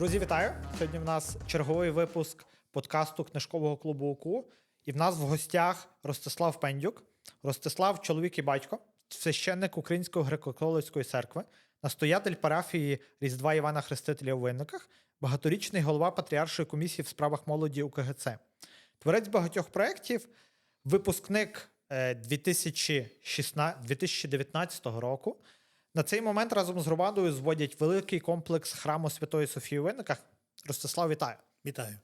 Друзі, вітаю! Сьогодні в нас черговий випуск подкасту книжкового клубу УКУ. І в нас в гостях Ростислав Пендюк. Ростислав, чоловік і батько, священник Української греко-католицької церкви, настоятель парафії Різдва Івана Хрестителя у Винниках, багаторічний голова Патріаршої комісії в справах молоді УКГЦ, творець багатьох проєктів, випускник е, 2016 2019 року. На цей момент разом з громадою зводять великий комплекс храму Святої Софії у Винниках. Ростислав, вітаю. Вітаю.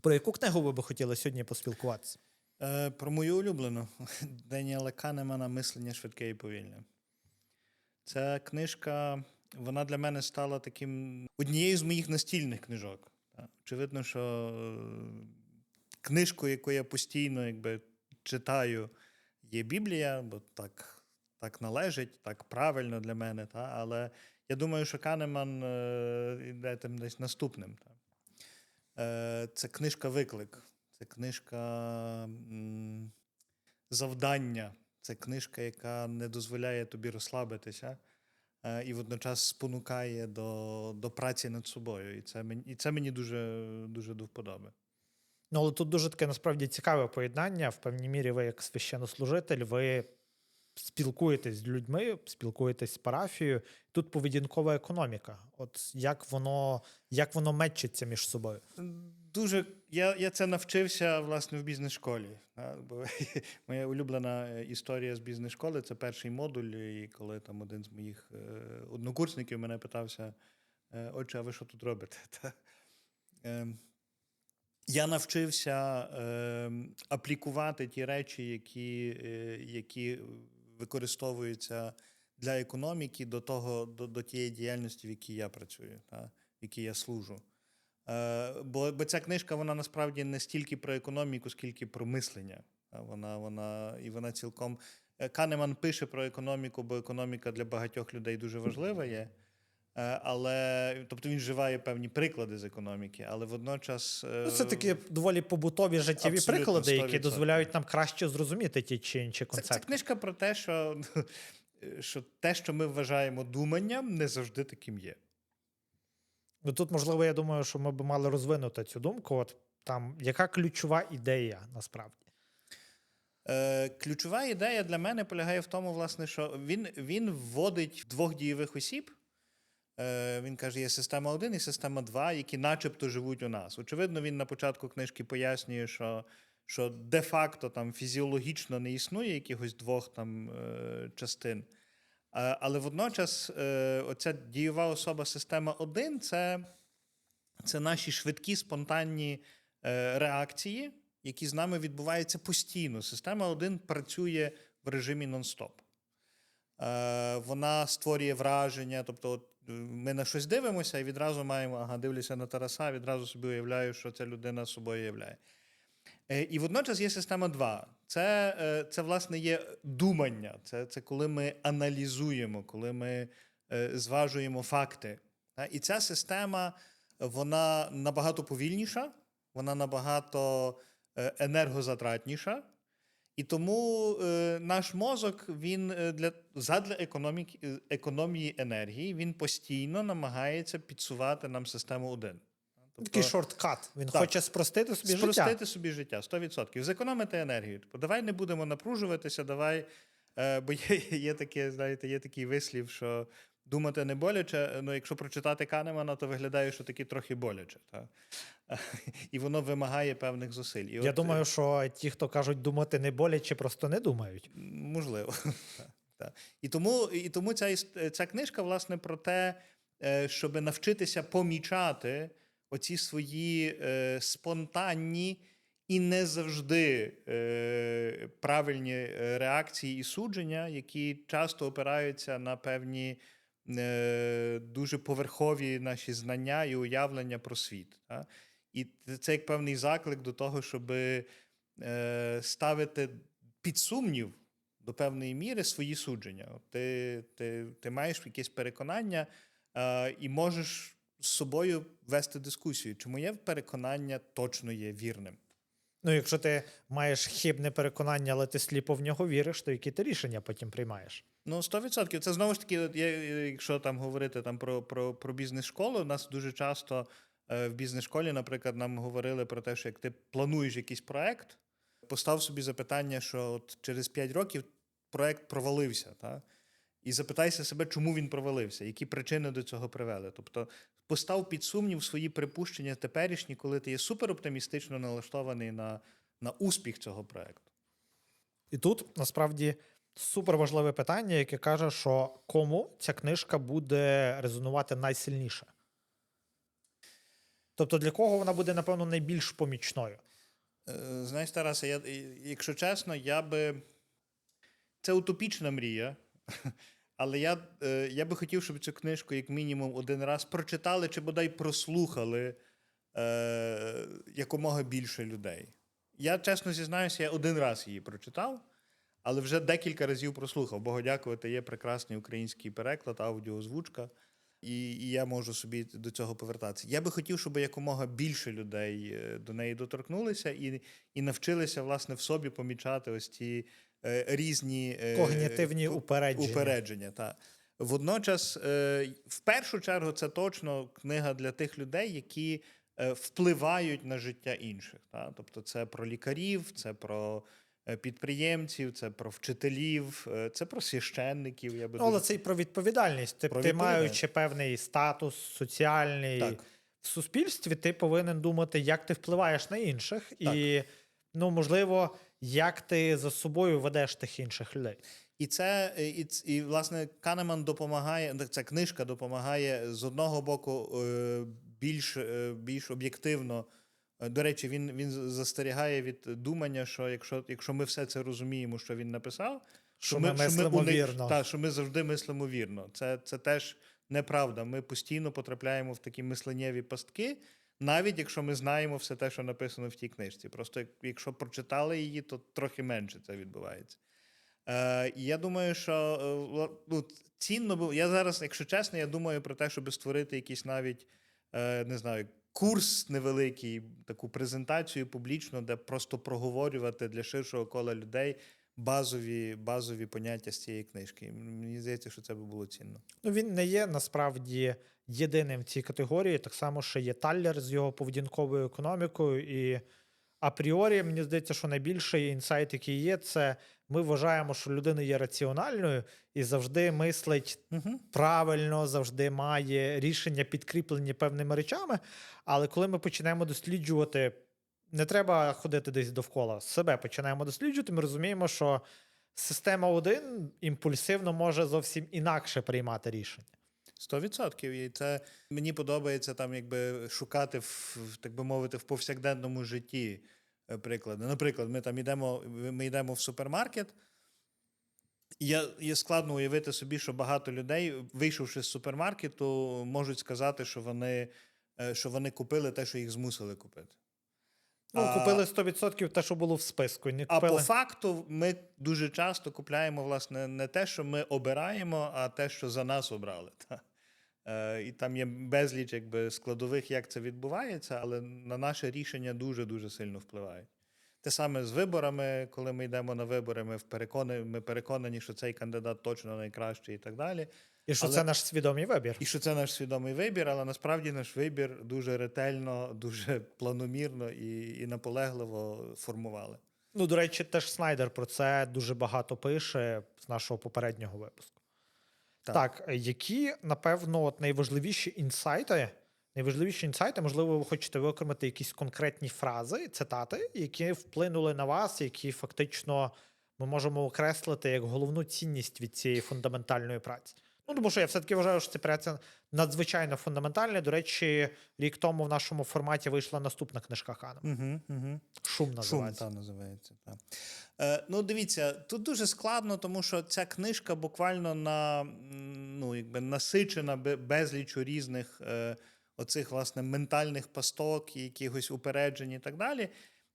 Про яку книгу ви би хотіли сьогодні поспілкуватися? Е, про мою улюблену Деніела Канемана Мислення швидке і повільне. Ця книжка, вона для мене стала таким однією з моїх настільних книжок. Очевидно, що е, книжкою, яку я постійно якби, читаю, є Біблія, бо так, так належить, так правильно для мене. Та. Але я думаю, що Канеман е, йде тим десь наступним. Та. Е, Це книжка Виклик. Це книжка завдання. Це книжка, яка не дозволяє тобі розслабитися е, і водночас спонукає до, до праці над собою. І це мені, і це мені дуже, дуже до вподоби. Ну, але тут дуже таке насправді цікаве поєднання. В певній мірі, ви, як священнослужитель, ви спілкуєтесь з людьми, спілкуєтесь з парафією. Тут поведінкова економіка. От як воно, як воно мечиться між собою? Дуже я, я це навчився власне в бізнес-школі. Бо моя улюблена е, історія з бізнес-школи це перший модуль. І коли там один з моїх е, однокурсників мене питався: е, Отче, а ви що тут робите? Е, я навчився е, аплікувати ті речі, які, які використовуються для економіки до того, до, до тієї діяльності, в якій я працюю, та, в якій я служу. Е, бо, бо ця книжка вона насправді не стільки про економіку, скільки про мислення. Та, Вона, вона, і вона цілком. е, Канеман пише про економіку, бо економіка для багатьох людей дуже важлива є. Е, Але тобто він вживає певні приклади з економіки, але водночас Ну, це такі доволі побутові життєві Абсолютно, приклади, які 100%. дозволяють нам краще зрозуміти ті чи інші Це, це книжка про те, що, що те, що ми вважаємо думанням, не завжди таким є. Ну, тут, можливо, я думаю, що ми б мали розвинути цю думку. От там, яка ключова ідея насправді? Е, ключова ідея для мене полягає в тому, власне, що він, він вводить двох дієвих осіб. Е, він каже, є система 1 і система 2, які начебто живуть у нас. Очевидно, він на початку книжки пояснює, що, що де-факто там фізіологічно не існує якихось двох там е, частин. Е, але водночас оця дієва особа система 1 це, це наші швидкі спонтанні реакції, які з нами відбуваються постійно. Система 1 працює в режимі нон-стоп. Вона створює враження, тобто ми на щось дивимося і відразу маємо, ага, дивлюся на Тараса, відразу собі уявляю, що ця людина собою являє. Е, І водночас є система 2. Це, е, це власне, є думання. Це, це коли ми аналізуємо, коли ми е, зважуємо факти. І ця система вона набагато повільніша, вона набагато енергозатратніша. І тому е, наш мозок він е, для задля економіки, е, економії енергії він постійно намагається підсувати нам систему 1. Такий шорткат. Він так. хоче спростити собі спростити життя. собі життя 100%. Зекономити енергію. Типу, давай не будемо напружуватися, давай. Е, бо є, є таке, знаєте, є такий вислів, що думати не боляче. Ну, якщо прочитати Канемана, то виглядає, що таки трохи боляче. Та? І воно вимагає певних зусиль. І Я от, думаю, що ті, хто кажуть думати не боляче, просто не думають. Можливо. Так. І тому, і тому ця, іс- ця книжка, власне, про те, е, щоб навчитися помічати оці свої е, спонтанні і не завжди е, правильні е, реакції і судження, які часто опираються на певні е, дуже поверхові наші знання і уявлення про світ. та. І це як певний заклик до того, щоб е, ставити під сумнів до певної міри свої судження. Ти, ти, ти маєш якесь переконання е, і можеш з собою вести дискусію, чи моє переконання точно є вірним. Ну, якщо ти маєш хибне переконання, але ти сліпо в нього віриш, то які ти рішення потім приймаєш? Ну, 100%. Це знову ж таки, якщо там говорити там про, про, про бізнес-школу, у нас дуже часто е, в бізнес-школі, наприклад, нам говорили про те, що як ти плануєш якийсь проект, постав собі запитання, що от через 5 років проект провалився. Та? І запитайся себе, чому він провалився, які причини до цього привели. Тобто постав під сумнів свої припущення теперішні, коли ти є супероптимістично налаштований на, на успіх цього проекту. І тут насправді супер важливе питання, яке каже, що кому ця книжка буде резонувати найсильніше. Тобто, для кого вона буде, напевно, найбільш помічною? Е, Знаєш, Тарасе, я, якщо чесно, я би. Це утопічна мрія. Але я, е, я би хотів, щоб цю книжку, як мінімум, один раз прочитали чи бодай прослухали е, якомога більше людей. Я чесно зізнаюся, я один раз її прочитав, але вже декілька разів прослухав. Богу дякувати, є прекрасний український переклад, аудіозвучка, і, і я можу собі до цього повертатися. Я би хотів, щоб якомога більше людей е, до неї доторкнулися і, і навчилися власне в собі помічати ось ці е, різні е, Когнітивні ко- упередження. упередження. Та. Водночас, е, в першу чергу, це точно книга для тих людей, які е, впливають на життя інших. Та? Тобто, це про лікарів, це про е, підприємців, це про вчителів, е, це про священників. Я би Ну, але дуже- це і про відповідальність. Ти, Про ти відповідальність. маючи певний статус соціальний Так. в суспільстві, ти повинен думати, як ти впливаєш на інших, і, ну, можливо, як ти за собою ведеш тих інших людей. І це е, і, і власне Канеман допомагає. Ця книжка допомагає з одного боку е, більш, е, більш об'єктивно. Е, До речі, він, він застерігає від думання, що якщо, якщо ми все це розуміємо, що він написав, Що ми мислимо уник- вірно. Та, що ми завжди мислимо вірно. Це, це теж неправда. Ми постійно потрапляємо в такі мисленнєві пастки, навіть якщо ми знаємо все те, що написано в тій книжці. Просто як- якщо прочитали її, то трохи менше це відбувається. Е, я думаю, що е, ну, цінно було. Я зараз, якщо чесно, я думаю про те, щоб створити якийсь навіть е, не знаю, курс невеликий, таку презентацію публічно, де просто проговорювати для ширшого кола людей базові, базові поняття з цієї книжки. Мені здається, що це би було цінно. Ну, він не є насправді єдиним в цій категорії. Так само, що є Таллер з його поведінковою економікою. І апріорі, мені здається, що найбільший інсайт, який є, це ми вважаємо, що людина є раціональною і завжди мислить Угу. правильно, завжди має рішення підкріплені певними речами. Але коли ми починаємо досліджувати, не треба ходити десь довкола себе, починаємо досліджувати, ми розуміємо, що система 1 імпульсивно може зовсім інакше приймати рішення. Сто відсотків. І це мені подобається там, якби шукати в, так би мовити, в повсякденному житті е, приклади. Наприклад, ми там йдемо, ми йдемо в супермаркет. Я, є складно уявити собі, що багато людей, вийшовши з супермаркету, можуть сказати, що вони, е, що вони купили те, що їх змусили купити. Ну, А- купили 100% те, що було в списку. Не А по факту ми дуже часто купляємо власне не те, що ми обираємо, а те, що за нас обрали. Та. Е, і там є безліч якби, складових, як це відбувається, але на наше рішення дуже дуже сильно впливають. Те саме з виборами, коли ми йдемо на вибори, ми, переконані, ми переконані, що цей кандидат точно найкращий і так далі. І що але- це наш свідомий вибір. І що це наш свідомий вибір, але насправді наш вибір дуже ретельно, дуже планомірно і, і наполегливо формували. Ну, до речі, теж Снайдер про це дуже багато пише з нашого попереднього випуску. Так. Так, е, які, напевно, от найважливіші інсайти, найважливіші інсайти, можливо, ви хочете виокремити якісь конкретні фрази, цитати, які вплинули на вас, які фактично ми можемо окреслити як головну цінність від цієї фундаментальної праці. Ну, тому що я все-таки вважаю, що ця праця надзвичайно фундаментальна. До речі, рік тому в нашому форматі вийшла наступна книжка Хана. Угу, угу. Шум Шум називається. та називається. Та. Е, ну, дивіться, тут дуже складно, тому що ця книжка буквально на, ну, якби насичена бе- безлічу різних е, оцих власне ментальних пасток, якихось упереджень і так далі.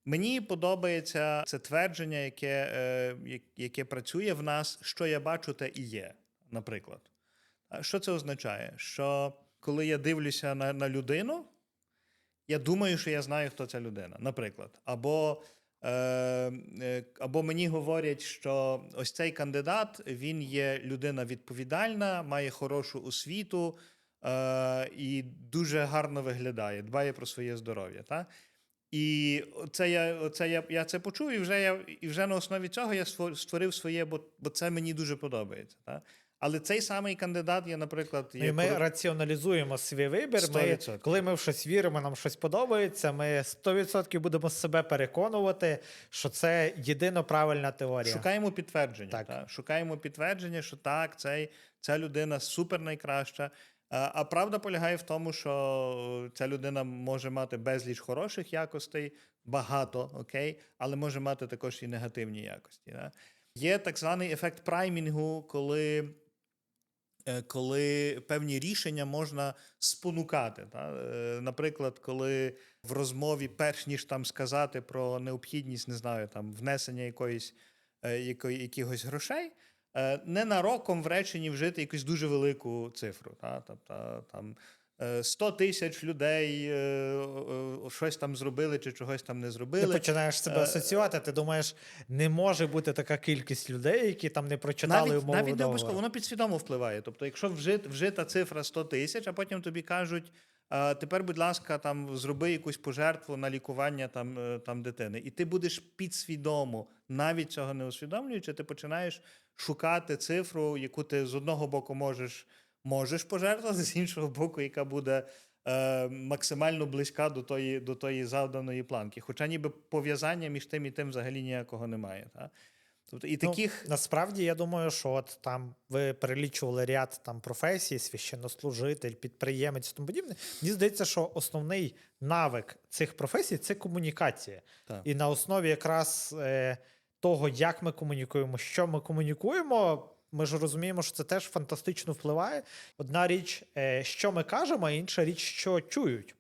Мені подобається це твердження, яке, е, яке працює в нас, що я бачу, те і є, наприклад. Що це означає? Що коли я дивлюся на, на людину, я думаю, що я знаю, хто ця людина, наприклад. Або Е, е, або мені говорять, що ось цей кандидат він є людина відповідальна, має хорошу освіту е, і дуже гарно виглядає, дбає про своє здоров'я. Та? І це я, це я, я це почув, і вже я і вже на основі цього я створив своє, бо, бо це мені дуже подобається. Та? Але цей самий кандидат є, наприклад, І є ми кору- раціоналізуємо свій вибір. Ми, 100%. коли ми в щось віримо, нам щось подобається, ми 100% будемо себе переконувати, що це єдино правильна теорія. Шукаємо підтвердження. Так. Так. Шукаємо підтвердження, що так, цей, ця людина супер найкраща. А, а правда полягає в тому, що ця людина може мати безліч хороших якостей, багато, окей, але може мати також і негативні якості. Да? Є так званий ефект праймінгу, коли, коли певні рішення можна спонукати. Та? Е, Наприклад, коли в розмові, перш ніж там сказати про необхідність, не знаю, там внесення якоїсь е, якої, якихось грошей, е, ненароком в реченні вжити якусь дуже велику цифру. Та? Тобто там е, 100 тисяч людей е, е, щось там зробили чи чогось там не Ти зробили. починаєш себе Е, асоціювати, ти думаєш, не може бути така кількість людей, які там не прочитали навіть, умови навіть не обов'язково, воно підсвідомо впливає. Тобто, якщо вжит, вжита цифра 100 тисяч, а потім тобі кажуть, тепер, будь ласка, там зроби якусь пожертву на лікування там, е, там дитини. І ти будеш підсвідомо, навіть цього не усвідомлюючи, ти починаєш шукати цифру, яку ти з одного боку можеш, можеш пожертвувати, з іншого боку, яка буде. е, Максимально близька до тої, до тої завданої планки. Хоча ніби пов'язання між тим і тим взагалі ніякого немає. Та? Тобто, і Ну, таких насправді я думаю, що от там ви перелічували ряд там професій, священнослужитель, підприємець тому подібне. Мені здається, що основний навик цих професій це комунікація. Так. І на основі якраз е, того, як ми комунікуємо, що ми комунікуємо. Ми ж розуміємо, що це теж фантастично впливає. Одна річ, е, що ми кажемо, а інша річ, що чують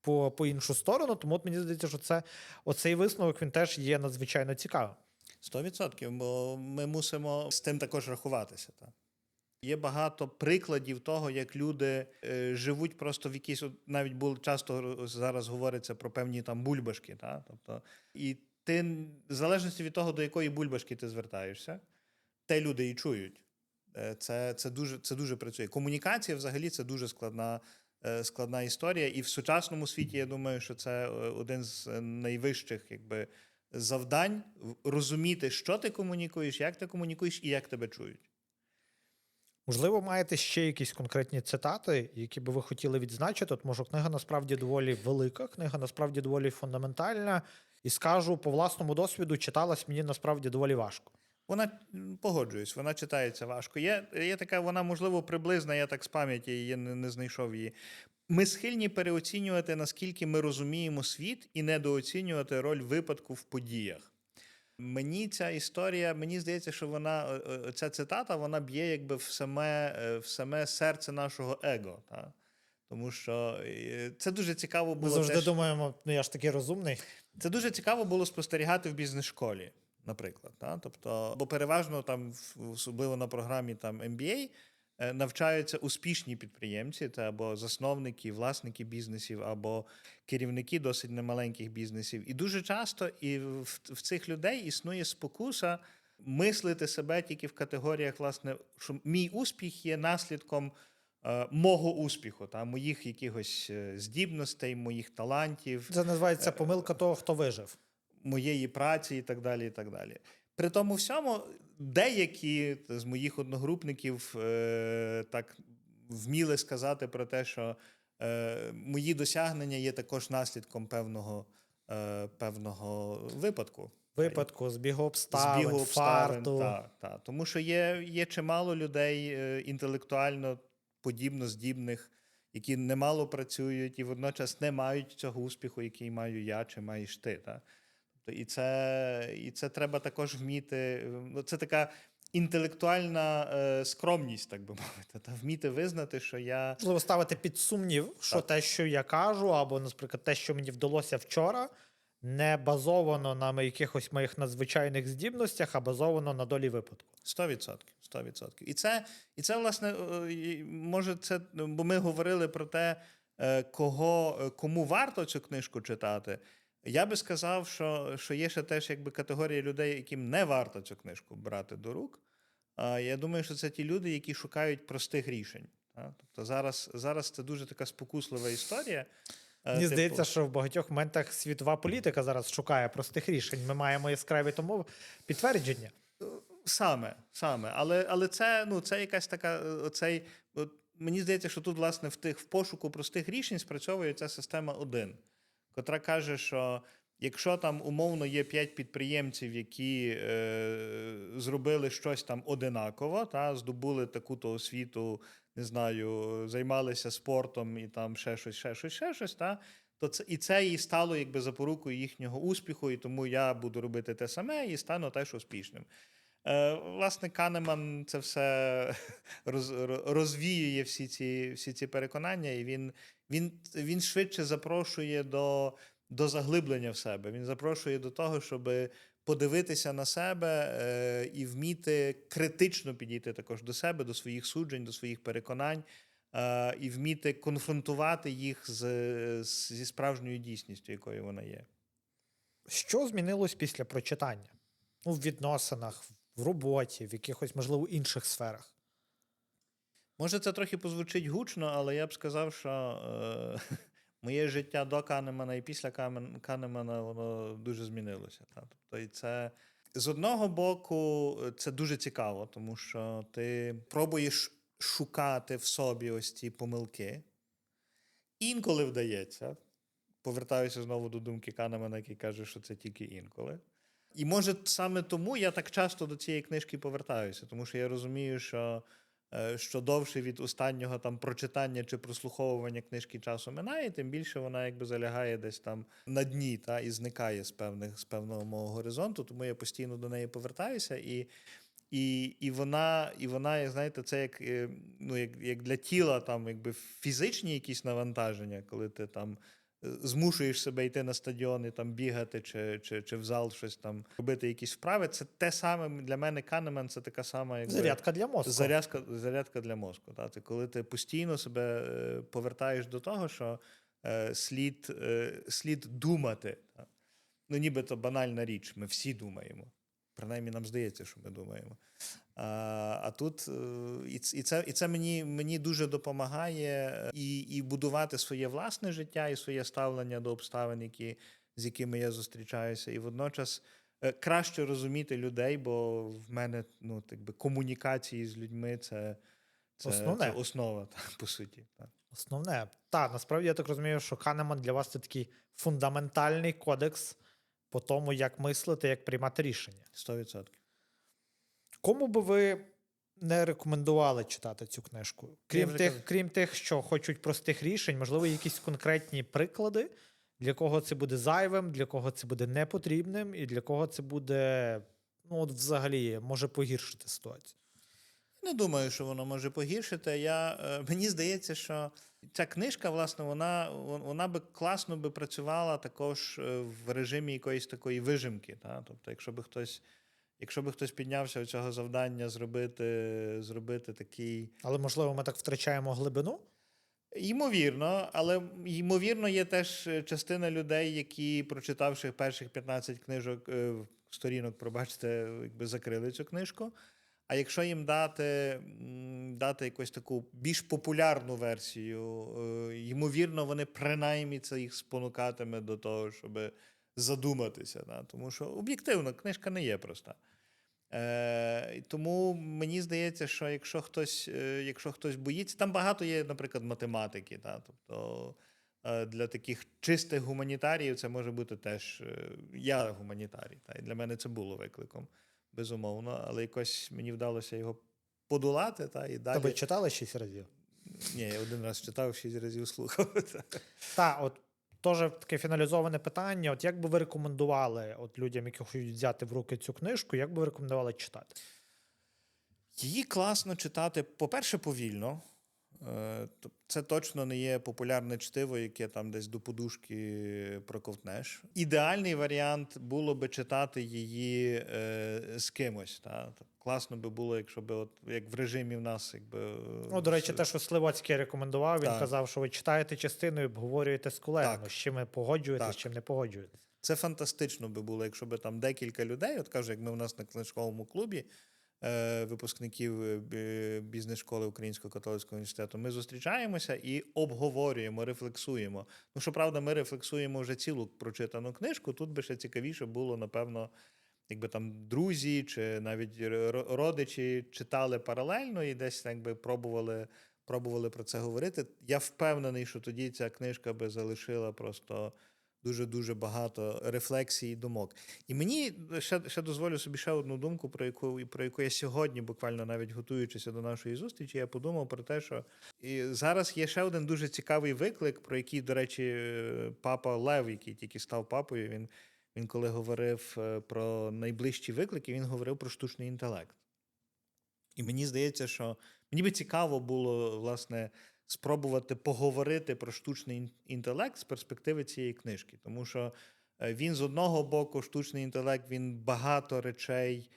по, по іншу сторону. Тому от мені здається, що це оцей висновок він теж є надзвичайно цікавим. Сто відсотків, бо ми мусимо з тим також рахуватися. Та. Є багато прикладів того, як люди е, живуть просто в якійсь, навіть було часто зараз говориться про певні там бульбашки. Та? Тобто, і ти, в залежності від того, до якої бульбашки ти звертаєшся, те люди і чують. Е, Це, це, дуже, це дуже працює. Комунікація взагалі це дуже складна, е, складна історія. І в сучасному світі я думаю, що це е, один з найвищих якби, завдань розуміти, що ти комунікуєш, як ти комунікуєш і як тебе чують. Можливо, маєте ще якісь конкретні цитати, які би ви хотіли відзначити. От, може, книга насправді доволі велика, книга насправді доволі фундаментальна. І скажу по власному досвіду, читалась мені насправді доволі важко. Вона погоджуюсь, вона читається важко. Є, є така, вона можливо приблизна, я так з пам'яті її не, не знайшов її. Ми схильні переоцінювати, наскільки ми розуміємо світ, і недооцінювати роль випадку в подіях. Мені ця історія, мені здається, що вона е, е, ця цитата вона б'є якби в саме, е, в саме серце нашого его. Та? Тому що це дуже цікаво було. Ми завжди теж... думаємо, ну я ж такий розумний. Це дуже цікаво було спостерігати в бізнес-школі, наприклад. Та? Тобто, бо переважно там, особливо на програмі там MBA, е, навчаються успішні підприємці, це або засновники, власники бізнесів, або керівники досить немаленьких бізнесів. І дуже часто і в, в цих людей існує спокуса мислити себе тільки в категоріях, власне, що мій успіх є наслідком. е, Мого успіху, та моїх якихось е, здібностей, моїх талантів, Це називається помилка того, хто вижив. Моєї праці і так далі. і так далі. При тому всьому, деякі з моїх одногрупників е, так вміли сказати про те, що е, мої досягнення є також наслідком певного, е, певного випадку. Випадку, збігу обставин, Збігу обставин, фарту. та, та. Тому що є, є чимало людей е, інтелектуально подібно здібних, які немало працюють і водночас не мають цього успіху, який маю я чи маєш ти. Та? Тобто, і, це, і це треба також вміти. е, Ну, це така інтелектуальна е, скромність, так би мовити, та вміти визнати, що я. Можливо, ставити під сумнів, що Так. те, що я кажу, або, наприклад, те, що мені вдалося вчора, не базовано на якихось моїх надзвичайних здібностях, а базовано на долі випадку. Сто відсотків, сто відсотків. І це, і це, власне, е, може, це, бо ми говорили про те, е, кого, е, кому варто цю книжку читати. Я би сказав, що, що є ще теж якби категорія людей, яким не варто цю книжку брати до рук. А я думаю, що це ті люди, які шукають простих рішень. Тобто зараз, зараз це дуже така спокуслива історія. Е, Мені типу, здається, що в багатьох моментах світова політика зараз шукає простих рішень. Ми маємо яскраві тому підтвердження. Саме, саме. Але, але це, ну, це якась така. е, Оцей, от, мені здається, що тут, власне, в тих в пошуку простих рішень спрацьовує ця система 1, котра каже, що якщо там умовно є 5 підприємців, які е, зробили щось там одинаково, та, здобули таку-то освіту, не знаю, займалися спортом і там ще щось, ще щось, ще щось, та, то це, і це і стало якби запорукою їхнього успіху, і тому я буду робити те саме і стану теж успішним. Е, власне, Канеман це все роз, розвіює всі ці, всі ці переконання, і він, він, він швидше запрошує до, до заглиблення в себе. Він запрошує до того, щоб подивитися на себе е, і вміти критично підійти також до себе, до своїх суджень, до своїх переконань, е, і вміти конфронтувати їх з, зі справжньою дійсністю, якою вона є. Що змінилось після прочитання? Ну, в відносинах, в роботі, в якихось, можливо, інших сферах. Може, це трохи позвучить гучно, але я б сказав, що е, моє життя до Канемана і після Канемана воно дуже змінилося. Та? Тобто, і це з одного боку, це дуже цікаво, тому що ти пробуєш шукати в собі ось ці помилки. Інколи вдається. Повертаюся знову до думки Канемана, який каже, що це тільки інколи. І може саме тому я так часто до цієї книжки повертаюся, тому що я розумію, що е, що довше від останнього там прочитання чи прослуховування книжки часу минає, тим більше вона якби залягає десь там на дні та і зникає з певних з певного мого горизонту. Тому я постійно до неї повертаюся і. І, і вона, і вона, знаєте, це як, е, ну, як, як для тіла, там, якби фізичні якісь навантаження, коли ти там змушуєш себе йти на стадіон і там бігати, чи, чи, чи в зал щось там робити, якісь вправи. Це те саме для мене Канеман, це така сама якби, Зарядка для мозку. зарядка, зарядка для мозку. Та? Це коли ти постійно себе е, повертаєш до того, що е, слід, е, слід думати. Та? Ну, нібито банальна річ, ми всі думаємо. Принаймні нам здається, що ми думаємо. А, а тут е, і, це, і це мені, мені дуже допомагає е, і, і будувати своє власне життя, і своє ставлення до обставин, які, з якими я зустрічаюся, і водночас е, краще розуміти людей, бо в мене ну, так би, комунікації з людьми це, це, Основне. це основа, та, по суті. Та. Основне. Так, насправді я так розумію, що Канеман для вас це такий фундаментальний кодекс по тому, як мислити, як приймати рішення. 100%. Кому би ви не рекомендували читати цю книжку? Крім тих, крім тих, що хочуть простих рішень, можливо, якісь конкретні приклади, для кого це буде зайвим, для кого це буде непотрібним, і для кого це буде, ну, от взагалі, може погіршити ситуацію. Не думаю, що воно може погіршити. Я, е, мені здається, що ця книжка, власне, вона, вона би класно би працювала також е, в режимі якоїсь такої вижимки. Та? Тобто, якщо би хтось, якщо би хтось піднявся у цього завдання зробити, зробити такий. Але, можливо, ми так втрачаємо глибину. Ймовірно, але ймовірно, є теж е, частина людей, які, прочитавши перших 15 книжок, е, сторінок, пробачте, якби закрили цю книжку. А якщо їм дати, дати якусь таку більш популярну версію, е, ймовірно, вони принаймні це їх спонукатиме до того, щоб задуматися. Да? Тому що об'єктивно, книжка не є проста. Е, тому мені здається, що якщо хтось, е, якщо хтось боїться, там багато є, наприклад, математики. Та? Тобто е, для таких чистих гуманітаріїв це може бути теж. е, Я гуманітарій, та? і для мене це було викликом, безумовно. Але якось мені вдалося його подолати. Та? І далі. Тебе читали шість разів? Ні, я один раз читав, шість разів слухав. Та. От теж таке фіналізоване питання. От як би ви рекомендували от людям, які хочуть взяти в руки цю книжку, як би ви рекомендували читати? Її класно читати, по-перше, повільно. Е, Це точно не є популярне чтиво, яке там десь до подушки проковтнеш. Ідеальний варіант було би читати її е, з кимось. Та? Класно би було, якщо би от як в режимі в нас, якби Ну, до речі, те, що Сливоцький рекомендував, він Так. казав, що ви читаєте частину і обговорюєте з колегами, з чим погоджуєтесь, з чим не погоджуєтесь. Це фантастично би було, якщо б там декілька людей, от кажу, як ми в нас на книжковому клубі, е, випускників е, бізнес-школи Українського католицького університету, ми зустрічаємося і обговорюємо, рефлексуємо. Ну, щоправда, ми рефлексуємо вже цілу прочитану книжку. Тут би ще цікавіше було, напевно, якби там друзі чи навіть ро- родичі читали паралельно і десь якби пробували, пробували про це говорити. Я впевнений, що тоді ця книжка би залишила просто дуже-дуже багато рефлексій і думок. І мені ще, ще дозволю собі ще одну думку, про яку, про яку я сьогодні, буквально навіть готуючися до нашої зустрічі, я подумав про те, що і зараз є ще один дуже цікавий виклик, про який, до речі, папа Лев, який тільки став папою, він, він коли говорив е, про найближчі виклики, він говорив про штучний інтелект. І мені здається, що мені би цікаво було, власне, спробувати поговорити про штучний інтелект з перспективи цієї книжки. Тому що е, він з одного боку, штучний інтелект, він багато речей,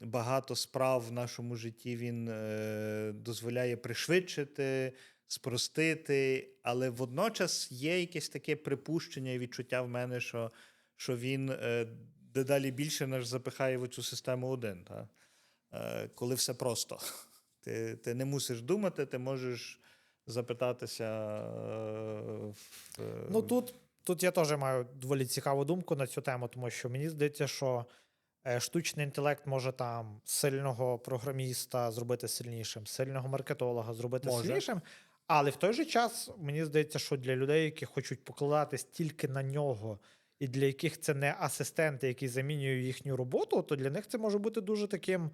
багато справ в нашому житті він е, дозволяє пришвидшити, спростити, але водночас є якесь таке припущення і відчуття в мене, що, що він е, дедалі більше нас запихає в цю систему один. Та? Е, коли все просто. Ти, ти не мусиш думати, ти можеш запитатися. е, е, Ну тут, тут я теж маю доволі цікаву думку на цю тему, тому що мені здається, що е, штучний інтелект може там сильного програміста зробити сильнішим, сильного маркетолога зробити Може. сильнішим. Але в той же час мені здається, що для людей, які хочуть покладатись тільки на нього, і для яких це не асистенти, які замінюють їхню роботу, то для них це може бути дуже таким,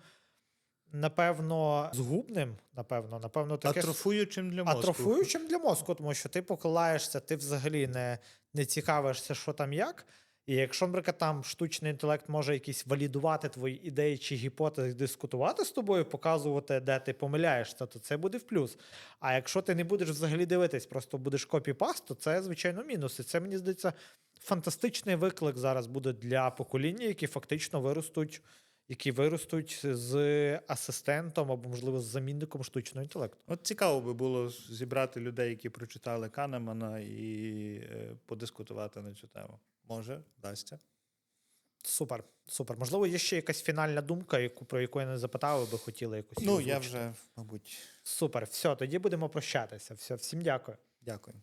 напевно, згубним. Напевно, напевно, таке атрофуючим для мозку. атрофуючим для мозку, тому що ти покладаєшся, ти взагалі не, не цікавишся, що там як. І якщо, наприклад, там штучний інтелект може якісь валідувати твої ідеї чи гіпотези, дискутувати з тобою, показувати, де ти помиляєшся, то це буде в плюс. А якщо ти не будеш взагалі дивитись, просто будеш копі-паст, то це, звичайно, мінус. І це, мені здається, фантастичний виклик зараз буде для покоління, які фактично виростуть, які виростуть з асистентом або, можливо, з замінником штучного інтелекту. От цікаво би було зібрати людей, які прочитали Канемана, і е, подискутувати на цю тему. Може, вдасться. Супер, супер. Можливо, є ще якась фінальна думка, яку про яку я не запитав, ви би хотіли якусь. Ну, озвучити? я вже, мабуть, Супер. Все, тоді будемо прощатися. Все, всім дякую. дякую.